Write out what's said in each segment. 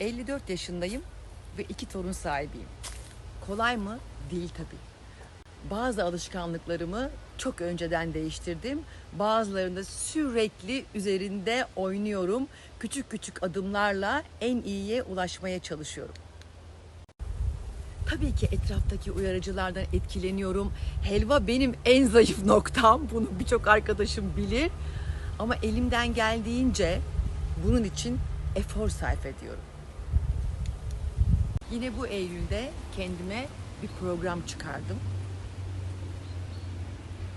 54 yaşındayım ve iki torun sahibiyim. Kolay mı? Değil tabii. Bazı alışkanlıklarımı çok önceden değiştirdim. Bazılarında sürekli üzerinde oynuyorum. Küçük küçük adımlarla en iyiye ulaşmaya çalışıyorum. Tabii ki etraftaki uyarıcılardan etkileniyorum. Helva benim en zayıf noktam. Bunu birçok arkadaşım bilir. Ama elimden geldiğince bunun için efor sarf ediyorum. Yine bu Eylül'de kendime bir program çıkardım.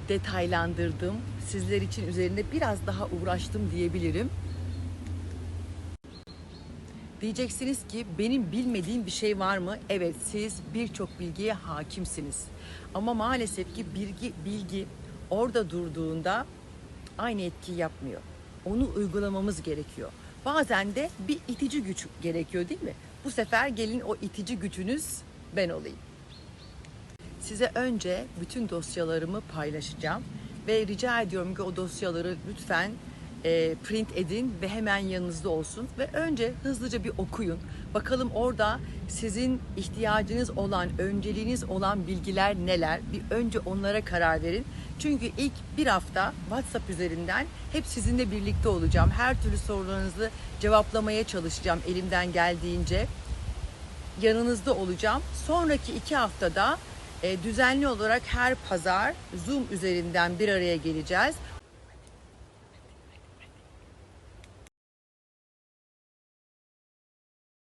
Detaylandırdım. Sizler için üzerinde biraz daha uğraştım diyebilirim. Diyeceksiniz ki benim bilmediğim bir şey var mı? Evet siz birçok bilgiye hakimsiniz. Ama maalesef ki bilgi, bilgi orada durduğunda aynı etkiyi yapmıyor. Onu uygulamamız gerekiyor. Bazen de bir itici güç gerekiyor değil mi? Bu sefer gelin o itici gücünüz ben olayım. Size önce bütün dosyalarımı paylaşacağım ve rica ediyorum ki o dosyaları lütfen e, print edin ve hemen yanınızda olsun ve önce hızlıca bir okuyun. Bakalım orada sizin ihtiyacınız olan, önceliğiniz olan bilgiler neler? Bir önce onlara karar verin. Çünkü ilk bir hafta WhatsApp üzerinden hep sizinle birlikte olacağım. Her türlü sorularınızı cevaplamaya çalışacağım elimden geldiğince yanınızda olacağım. Sonraki iki haftada e, düzenli olarak her pazar Zoom üzerinden bir araya geleceğiz.